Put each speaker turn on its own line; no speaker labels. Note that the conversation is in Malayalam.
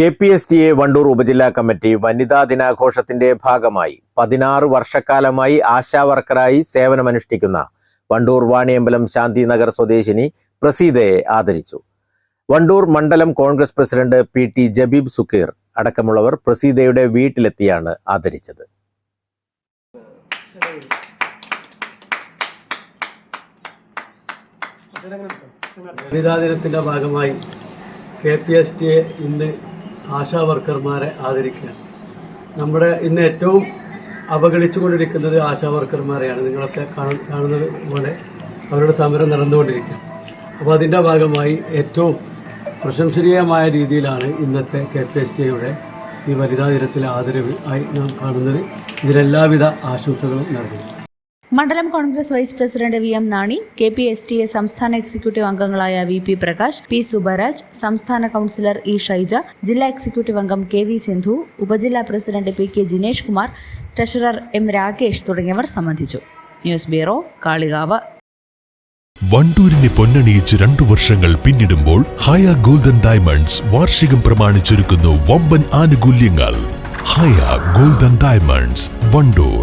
K P S T A Wandoor ഉപജില്ലാ കമ്മിറ്റി വനിതാ ദിനാഘോഷത്തിന്റെ ഭാഗമായി പതിനാറ് വർഷക്കാലമായി ആശാവർക്കറായി സേവനമനുഷ്ഠിക്കുന്ന വണ്ടൂർ വാണിയമ്പലം ശാന്തിനഗർ സ്വദേശിനി പ്രസീതയെ ആദരിച്ചു. വണ്ടൂർ മണ്ഡലം Congress president P T Jabeeb Sukkeer അടക്കമുള്ളവർ പ്രസീതയുടെ വീട്ടിലെത്തിയാണ് ആദരിച്ചത്.
വനിതാ ദിനത്തിന്റെ ഭാഗമായി കെ പി എസ് ടി ഇന്ന് ആശാ വർക്കർമാരെ ആദരിക്കുക. നമ്മുടെ ഇന്ന് ഏറ്റവും അവഗണിച്ചുകൊണ്ടിരിക്കുന്നത് ആശാ വർക്കർമാരെയാണ് നിങ്ങളൊക്കെ കാണുന്നത് പോലെ അവരുടെ സമരം നടന്നുകൊണ്ടിരിക്കുക. അപ്പോൾ അതിന്റെ ഭാഗമായി ഏറ്റവും പ്രശംസനീയമായ രീതിയിലാണ് ഇന്നത്തെ കെ പി എസ് ടിയുടെ ഈ വനിതാ ദിനത്തിലെ ആദരവ് ആയി നാം കാണുന്നത്. ഇതിലെല്ലാവിധ ആശംസകളും നൽകുന്നു
മണ്ഡലം Congress vice president V M Nani K P S T A സംസ്ഥാന എക്സിക്യൂട്ടീവ് അംഗങ്ങളായ V P Prakash P Subaraj സംസ്ഥാന കൌൺസിലർ ഇ ഷൈജ ജില്ലാ എക്സിക്യൂട്ടീവ് അംഗം കെ വി സിന്ധു ഉപജില്ലാ president P K Jinesh Kumar treasurer M Rakesh തുടങ്ങിയവർ സംബന്ധിച്ചു. News bureau Kalikavu.
വണ്ടൂരിനെ പൊന്നണിയിച്ച് രണ്ടു വർഷങ്ങൾ പിന്നിടുമ്പോൾ ഹയ ഗോൾഡൻ ഡയമണ്ട്സ് വാർഷികം പ്രമാണിച്ചൊരുക്കുന്നു വമ്പൻ ആനുകൂല്യങ്ങൾ. Haya golden diamonds Wandoor.